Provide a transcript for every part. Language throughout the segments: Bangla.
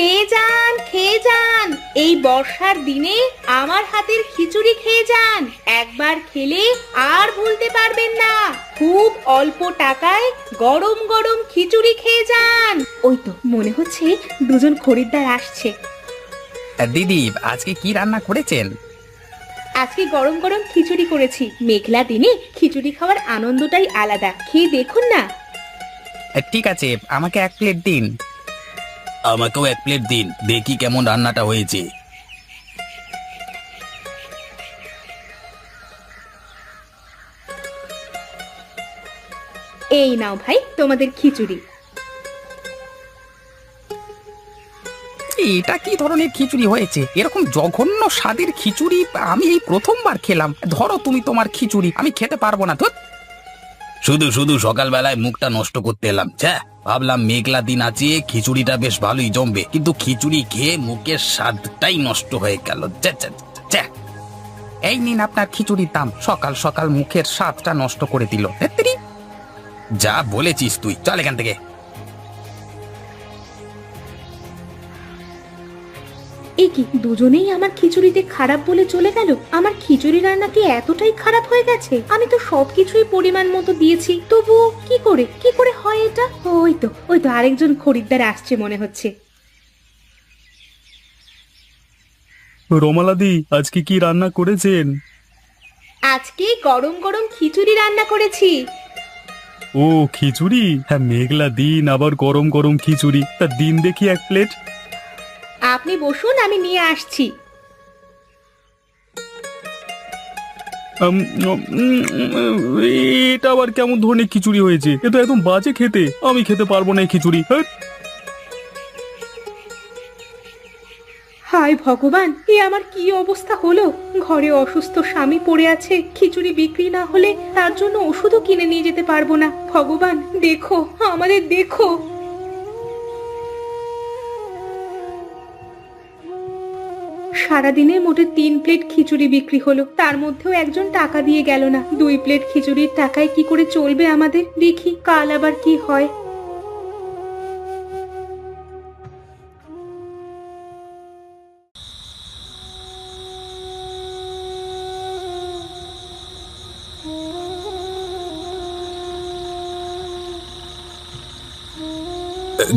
খেয়ে যান খেয়ে যান। এই বর্ষার দিনে আমার হাতের খিচুড়ি খেয়ে যান। একবার খেলে আর ভুলতে পারবেন না। খুব অল্প টাকায় গরম গরম খিচুড়ি খেয়ে যান। ওই তো মনে হচ্ছে দুজন খরিদ্দার আসছে। দিদি আজকে কি রান্না করেছেন? আজকে গরম গরম খিচুড়ি করেছি। মেঘলা দিনে খিচুড়ি খাওয়ার আনন্দটাই আলাদা। খেয়ে দেখুন না। ঠিক আছে আমাকে এক প্লেট দিন। আমাকেও এক প্লেট দিন দেখি কেমন রান্নাটা হয়েছে। এই নাও ভাই তোমাদের খিচুড়ি। এটা কি ধরনের খিচুড়ি হয়েছে? এরকম জঘন্য স্বাদের খিচুড়ি আমি এই প্রথমবার খেলাম। ধরো তুমি তোমার খিচুড়ি আমি খেতে পারব না ধুত শুধু শুধু সকালবেলায় মুখটা নষ্ট করতে এলাম ছ্যা ভাবলাম মেঘলা দিন আছে, খিচুড়িটা বেশ ভালোই জমবে। কিন্তু খিচুড়ি খেয়ে মুখের স্বাদটাই নষ্ট হয়ে গেল। এই নিন আপনার খিচুড়ির দাম। সকাল সকাল মুখের স্বাদটা নষ্ট করে দিল। যা বলেছিস তুই। চল এখান থেকে। এ কি দুজনেই আমার খিচুড়িতে খারাপ বলে চলে গেল? আমার খিচুড়ি রান্না কি এতটাই খারাপ হয়ে গেছে? আমি তো সবকিছুই পরিমাণ মতো দিয়েছি তবুও কি করে কি করে হয় এটা? ওই তো ওই তো আরেকজন খরিদ্দার আসছে মনে হচ্ছে। রমালাদি আজকে কি রান্না করেছেন? আজকে গরম গরম খিচুড়ি রান্না করেছি। ও খিচুড়ি? হ্যাঁ মেঘলা দিন আবার গরম গরম খিচুড়ি। তা দিন দেখি এক প্লেট। আপনি বসুন আমি নিয়ে আসছি। উম, উম, এটা আবার কেমন ধরনের খিচুড়ি হয়েছে? এ তো একদম বাজে খেতে। আমি খেতে পারব না এই খিচুড়ি। হ্যাঁ হায় ভগবান এ আমার কি অবস্থা হলো? ঘরে অসুস্থ স্বামী পড়ে আছে খিচুড়ি বিক্রি না হলে তার জন্য ওষুধও কিনে নিয়ে যেতে পারব না। ভগবান দেখো আমাদের দেখো। সারাদিনে মোটে তিন প্লেট খিচুড়ি বিক্রি হলো। তার মধ্যেও একজন টাকা দিয়ে গেল না। দুই প্লেট খিচুড়ির টাকায় কি করে চলবে আমাদের? দেখি, কাল আবার কি হয়।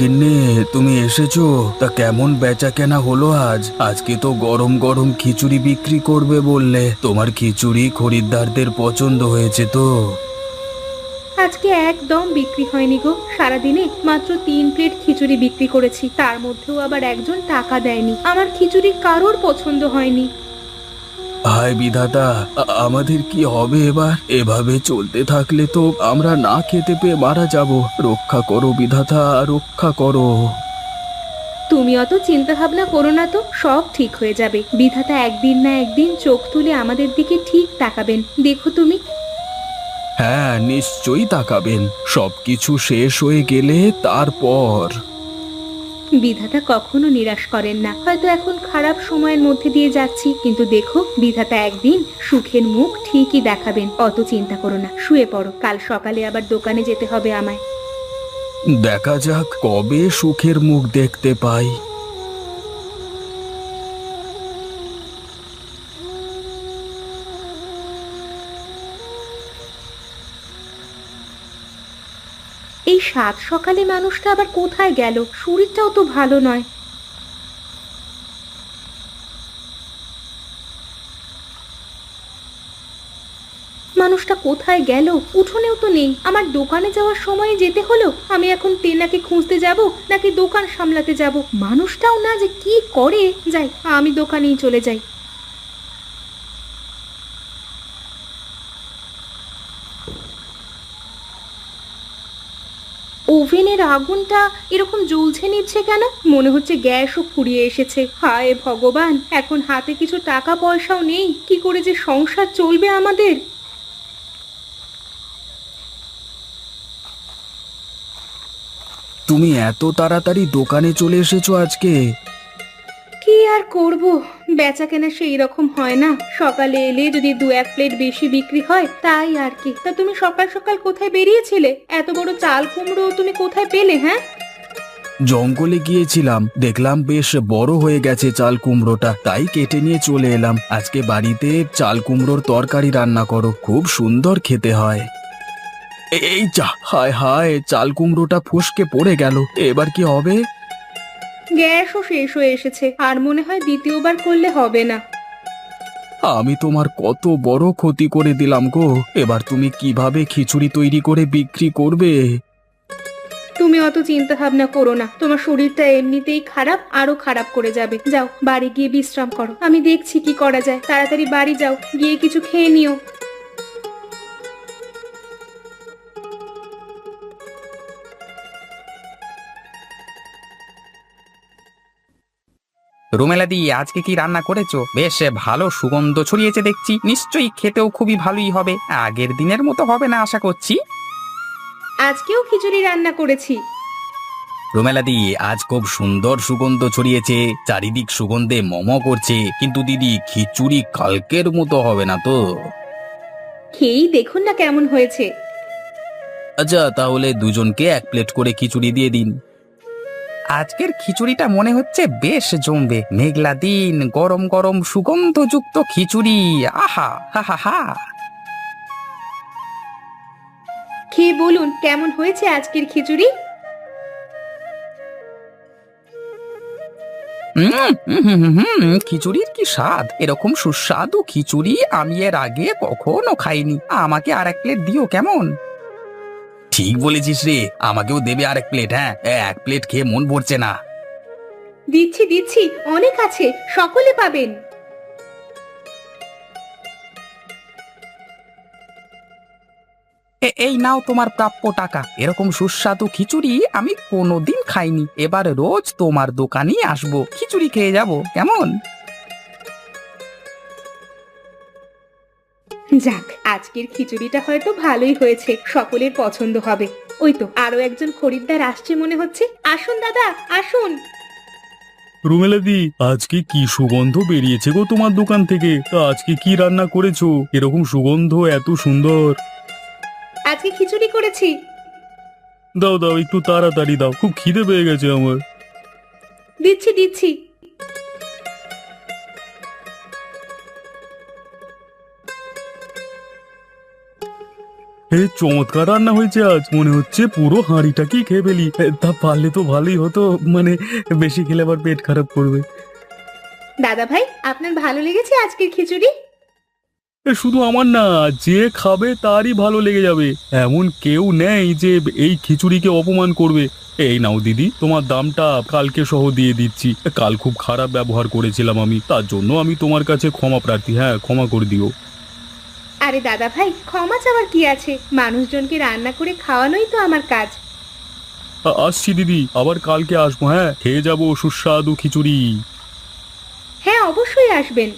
গিন্নি, তুমি এসেছ? তা কেমন বেচা কেনা হলো আজ? আজকে তো গরম গরম খিচুড়ি বিক্রি করবে বললে। তোমার খিচুড়ি খরিদ্দারদের পছন্দ হয়েছে তো। আজকে একদম বিক্রি হয়নি গো। সারাদিনে মাত্র তিন প্লেট খিচুড়ি বিক্রি করেছি। তার মধ্যেও আবার একজন টাকা দেয়নি। আমার খিচুড়ি কারোর পছন্দ হয়নি। হায় বিধাতা আ- আমাদের কি হবে এবার? এভাবে চলতে থাকলে তো আমরা না খেতে পেয়ে মারা যাব। রক্ষা করো বিধাতা রক্ষা করো। তুমি অত চিন্তা ভাবনা করো না তো সব ঠিক হয়ে যাবে। বিধাতা একদিন না একদিন চোখ তুলে আমাদের দিকে ঠিক তাকাবেন। দেখো তুমি। হ্যাঁ নিশ্চয়ই তাকাবেন। সবকিছু শেষ হয়ে গেলে তারপর। বিধাতা কখনো নিরাশ করেন না। হয়তো এখন খারাপ সময়ের মধ্যে দিয়ে যাচ্ছি, কিন্তু দেখো বিধাতা একদিন সুখের মুখ ঠিকই দেখাবেন, অত চিন্তা করো না, শুয়ে পড়ো, কাল সকালে আবার দোকানে যেতে হবে আমায়। দেখা যাক কবে সুখের মুখ দেখতে পাই। এই সাত সকালে মানুষটা আবার কোথায় গেল? শরীরটাও তো ভালো নয়। মানুষটা কোথায় গেল? উঠোনেও তো নেই। আমার দোকানে যাওয়ার সময় যেতে হলো? আমি এখন তেনাকে খুঁজতে যাব নাকি দোকান সামলাতে যাব? মানুষটাও না যে কি করে? যাই, আমি দোকানেই চলে যাই। ওভেনের আগুনটা এরকম জ্বলছে নিচ্ছে কেন? মনে হচ্ছে গ্যাসও ফুরিয়ে এসেছে। হায় ভগবান এখন হাতে কিছু টাকা পয়সাও নেই। কি করে যে সংসার চলবে আমাদের? তুমি এত তাড়াতাড়ি দোকানে চলে এসেছ আজকে। কি আর করব? বেচা কেনা সেই রকম হয় না। সকালে এলে যদি দু এক প্লেট বেশি বিক্রি হয়, তাই আর কি। তা তুমি সকাল সকাল কোথায় বেরিয়েছিলে? এত বড় চাল কুমড়ো তুমি কোথায় পেলে হ্যাঁ? জঙ্গলে গিয়েছিলাম, দেখলাম বেশ বড় হয়ে গেছে চাল কুমড়োটা, তাই কেটে নিয়ে চলে এলাম। আজকে বাড়িতে চাল কুমড়োর তরকারি রান্না করো, খুব সুন্দর খেতে হয়। এই যা, হায় হায়, চাল কুমড়োটা ফসকে পড়ে গেল। এবার কি হবে? গ্যাসও শেষ হয়ে এসেছে। আর মনে হয় দ্বিতীয়বার করলে হবে না। আমি তোমার কত বড় ক্ষতি করে দিলাম গো। এবার তুমি কীভাবে খিচুড়ি তৈরি করে বিক্রি করবে? তুমি অত চিন্তা ভাবনা করো না। তোমার শরীরটা এমনিতেই খারাপ আরও খারাপ করে যাবে। যাও বাড়ি গিয়ে বিশ্রাম করো। আমি দেখছি কি করা যায়। তাড়াতাড়ি বাড়ি যাও। গিয়ে কিছু খেয়ে নিও। রুমেলাদি আজকে কি রান্না করেছ? বেশ ভালো সুগন্ধ ছড়িয়েছে দেখছি। নিশ্চয়ই খেতেও খুবই ভালোই হবে। আগের দিনের মতো হবে না আশা করছি। আজকেও খিচুড়ি রান্না করেছি। রুমেলাদি আজ খুব সুন্দর সুগন্ধ ছড়িয়েছে। চারিদিক সুগন্ধে মম করছে। কিন্তু দিদি খিচুড়ি কালকের মতো হবে না তো? খেয়েই দেখুন না কেমন হয়েছে। আচ্ছা তাহলে দুজনকে এক প্লেট করে খিচুড়ি দিয়ে দিন। আজকের খিচুড়িটা মনে হচ্ছে বেশ জমবে। মেঘলা দিন গরম গরম সুগন্ধযুক্ত খিচুড়ি। আহা হা হা হা। খেয়ে বলুন কেমন হয়েছে আজকের খিচুড়ি? হুম, হুম, হুম, হুম, হুম, খিচুড়ির কি স্বাদ? এরকম সুস্বাদু খিচুড়ি আমি এর আগে কখনো খাইনি। আমাকে আর এক প্লেট দিও কেমন? ঠিক বলেছিস রে। আমাকেও দেবে আর এক প্লেট হ্যাঁ এক প্লেট খেয়ে মন ভরছে না। দিচ্ছি দিচ্ছি অনেক আছে সকলে পাবেন। এ- এই নাও তোমার প্রাপ্য টাকা। এরকম সুস্বাদু খিচুড়ি আমি কোনোদিন খাইনি। এবার রোজ তোমার দোকানেই আসব। খিচুড়ি খেয়ে যাব কেমন? যাক আজকের খিচুড়িটা হয়তো ভালোই হয়েছে সকলের পছন্দ হবে। ওই তো আরও একজন খরিদ্দার আসছে মনে হচ্ছে। আসুন দাদা আসুন। রুমেলাদি আজকে কি সুগন্ধ বেরিয়েছে গো তোমার দোকান থেকে? তা আজকে কি রান্না করেছ? এরকম সুগন্ধ এত সুন্দর। আজকে খিচুড়ি করেছি। দাও দাও একটু তাড়াতাড়ি দাও খুব খিদে পেয়ে গেছে আমার। দিচ্ছি দিচ্ছি। এ চমৎকার রান্না হয়েছে আজ। মনে হচ্ছে পুরো হাঁড়িটাকেই খেয়ে ফেলি। এ, তা পারলে তো ভালোই হতো। মানে বেশি খেলে আবার পেট খারাপ করবে। দাদা ভাই আপনার ভালো লেগেছে আজকের খিচুড়ি? এ, শুধু আমার না যে খাবে তারই ভালো লেগে যাবে। এমন কেউ নেই যে এই খিচুড়িকে অপমান করবে। এই নাও দিদি তোমার দামটা কালকে সহ দিয়ে দিচ্ছি। কাল খুব খারাপ ব্যবহার করেছিলাম আমি। তার জন্য আমি তোমার কাছে ক্ষমা প্রার্থী। হ্যাঁ ক্ষমা করে দিও। আরে দাদা ভাই ক্ষমা চাওয়ার কি আছে? মানুষজনকে রান্না করে খাওয়ানোই তো আমার কাজ। আ- আসছি দিদি আবার কালকে আসব হ্যাঁ? খেয়ে যাব সুস্বাদু খিচুড়ি। হ্যাঁ অবশ্যই আসবেন।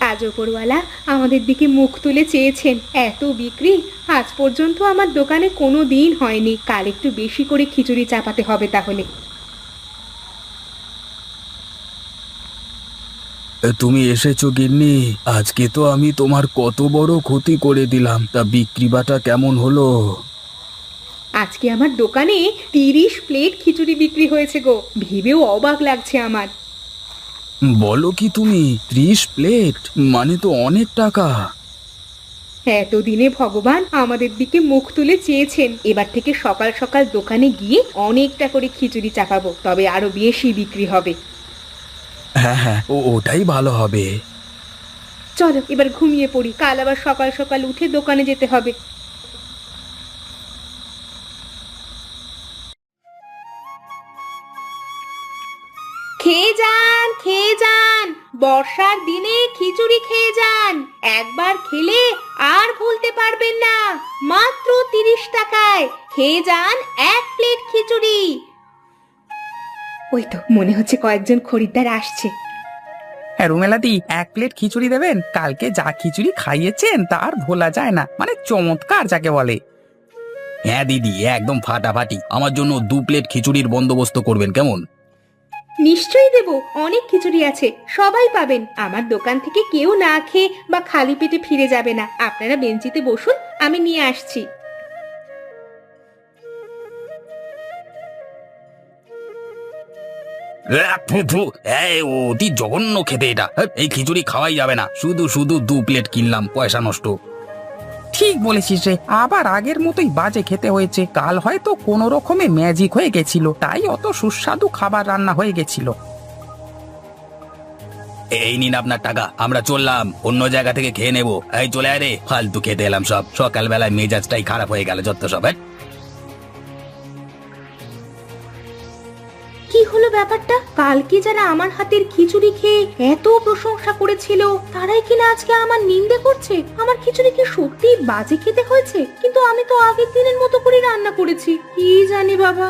আজ ওপরওয়ালা আমাদের দিকে মুখ তুলে চেয়েছেন এত বিক্রি? আজ পর্যন্ত আমার দোকানে কোনো দিন হয়নি। কাল একটু বেশি করে খিচুড়ি চাপাতে হবে তাহলে। তুমি এসেছ গিন্নি। আজকে তো আমি তোমার কত বড় ক্ষতি করে দিলাম। তা বিক্রিবাটা কেমন হলো? আজকে আমার দোকানে তিরিশ প্লেট খিচুড়ি বিক্রি হয়েছে গো। ভেবেও অবাক লাগছে আমার। বলো কি তুমি ত্রিশ প্লেট? মানে তো অনেক টাকা। এতদিনে ভগবান আমাদের দিকে মুখ তুলে চেয়েছেন। এবার থেকে সকাল সকাল দোকানে গিয়ে অনেকটা করে খিচুড়ি চাপাবো তবে আরও বেশি বিক্রি হবে। হ্যাঁ হ্যাঁ। ওটাই ভালো হবে। চলো, এবার ঘুমিয়ে পড়ি। কাল আবার সকাল সকাল উঠে দোকানে যেতে হবে। খেয়ে যান খেয়ে যান। বর্ষার দিনে খিচুড়ি খেয়ে যান। একবার খেলে আর ভুলতে পারবেন না। মাত্র তিরিশ টাকায় খেয়ে যান এক প্লেট খিচুড়ি। ওই তো মনে হচ্ছে কয়েকজন খরিদ্দার আসছে। হ্যাঁ রুমেলাদি এক প্লেট খিচুড়ি দেবেন? কালকে যা খিচুড়ি খাইয়েছেন তার ভোলা যায় না। মানে চমৎকার যাকে বলে। হ্যাঁ দিদি একদম ফাটাফাটি। আমার জন্য দু প্লেট খিচুড়ির বন্দোবস্ত করবেন কেমন? নিশ্চয়ই দেব অনেক খিচুড়ি আছে সবাই পাবেন। আমার দোকান থেকে কেউ না খেয়ে বা খালি পেটে ফিরে যাবে না। আপনারা বেঞ্চিতে বসুন আমি নিয়ে আসছি। ফু, ফু, এই অতি জঘন্য খেতে এটা। হ্যাঁ, এই খিচুড়ি খাওয়াই যাবে না। শুধু শুধু দু প্লেট কিনলাম পয়সা নষ্ট। ঠিক বলেছিস রে আবার আগের মতোই বাজে খেতে হয়েছে। কাল হয়তো কোনো রকমে ম্যাজিক হয়ে গেছিল তাই অত সুস্বাদু খাবার রান্না হয়ে গেছিল। এই নিন আপনার টাকা আমরা চললাম অন্য জায়গা থেকে খেয়ে নেব। এই চলে আয় রে। ফালতু খেতে এলাম সব। সকালবেলায় মেজাজটাই খারাপ হয়ে গেল যত সব হ্যাঁ? ব্যাপারটা? কালকে যারা আমার হাতের খিচুড়ি খেয়ে এত প্রশংসা করেছিল। তারাই কিনা আজকে আমার নিন্দে করছে? আমার খিচুড়ি কি সত্যি বাজে খেতে হয়েছে? কিন্তু আমি তো আগের দিনের মতো করে রান্না করেছি। কি জানি বাবা।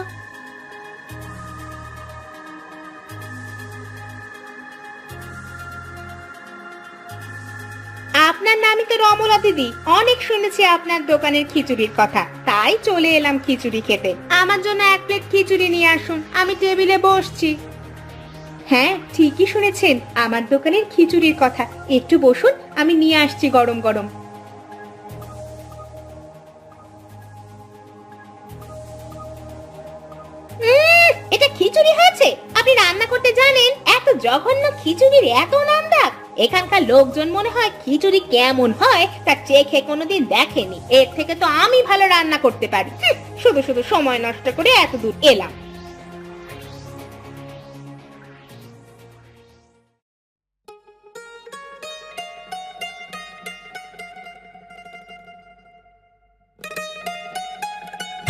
আপনার নামই তো রমলা দিদি। অনেক শুনেছি আপনার দোকানের খিচুড়ির কথা। তাই চলে এলাম খিচুড়ি খেতে। আমার জন্য এক প্লেট খিচুড়ি নিয়ে আসুন। আমি টেবিলে বসছি। হ্যাঁ ঠিকই শুনেছেন। আমার দোকানের খিচুড়ির কথা। একটু বসুন আমি নিয়ে আসছি গরম গরম। উম, এটা খিচুড়ি হয়েছে? আপনি রান্না করতে জানেন এত জঘন্য খিচুড়ির এত নাম ডাক এখানকার লোকজন মনে হয় খিচুড়ি কেমন হয় তা চেখে কোনোদিন দেখেনি। এর থেকে তো আমি ভালো রান্না করতে পারি। শুধু শুধু সময় নষ্ট করে এত দূর এলাম।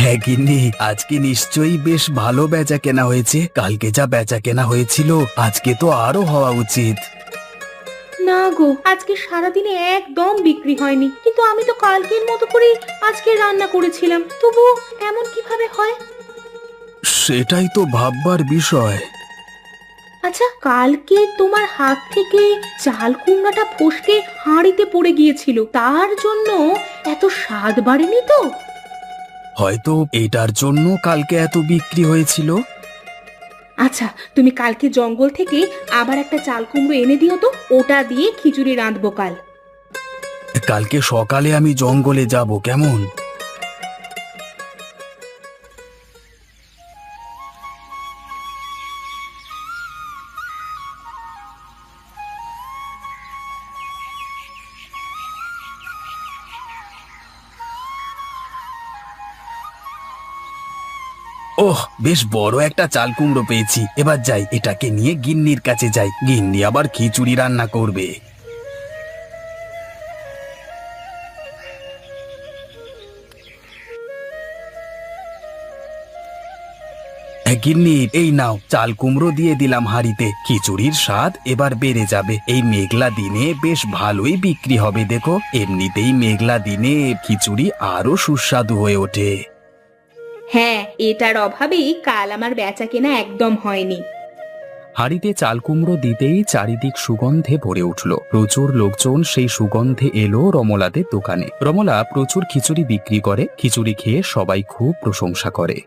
হ্যাঁ গিন্নি আজকে নিশ্চয়ই বেশ ভালো বেচা কেনা হয়েছে। কালকে যা বেচা কেনা হয়েছিল আজকে তো আরও হওয়া উচিত। না গো আজকে সারাদিনে একদম বিক্রি হয়নি। কিন্তু আমি তো কালকের মতো করে আজকে রান্না করেছিলাম। তবু এমন কীভাবে হয়? সেটাই তো ভাববার বিষয়। আচ্ছা কালকে তোমার হাত থেকে চাল কুমড়াটা ফসকে হাঁড়িতে পড়ে গিয়েছিল। তার জন্য এত স্বাদ বাড়েনি তো? হয়তো এটার জন্য কালকে এত বিক্রি হয়েছিল। আচ্ছা তুমি কালকে জঙ্গল থেকে আবার একটা চাল কুমড়ো এনে দিও তো। ওটা দিয়ে খিচুড়ি রাঁধবো কাল। কালকে সকালে আমি জঙ্গলে যাব, কেমন? ওহ, বেশ বড় একটা চাল কুমড়ো পেয়েছি। এবার যাই, এটাকে নিয়ে গিন্নির কাছে যাই। গিন্নি আবার খিচুড়ি রান্না করবে। গিন্নি এই নাও চাল কুমড়ো দিয়ে দিলাম হাঁড়িতে। খিচুড়ির স্বাদ এবার বেড়ে যাবে। এই মেঘলা দিনে বেশ ভালোই বিক্রি হবে দেখো। এমনিতেই মেঘলা দিনে খিচুড়ি আরও সুস্বাদু হয়ে ওঠে। হ্যাঁ এটার অভাবেই কাল আমার বেচা কেনা একদম হয়নি। হাঁড়িতে চাল কুমড়ো দিতেই চারিদিক সুগন্ধে ভরে উঠল। প্রচুর লোকজন সেই সুগন্ধে এলো রমলাদের দোকানে। রমলা প্রচুর খিচুড়ি বিক্রি করে। খিচুড়ি খেয়ে সবাই খুব প্রশংসা করে।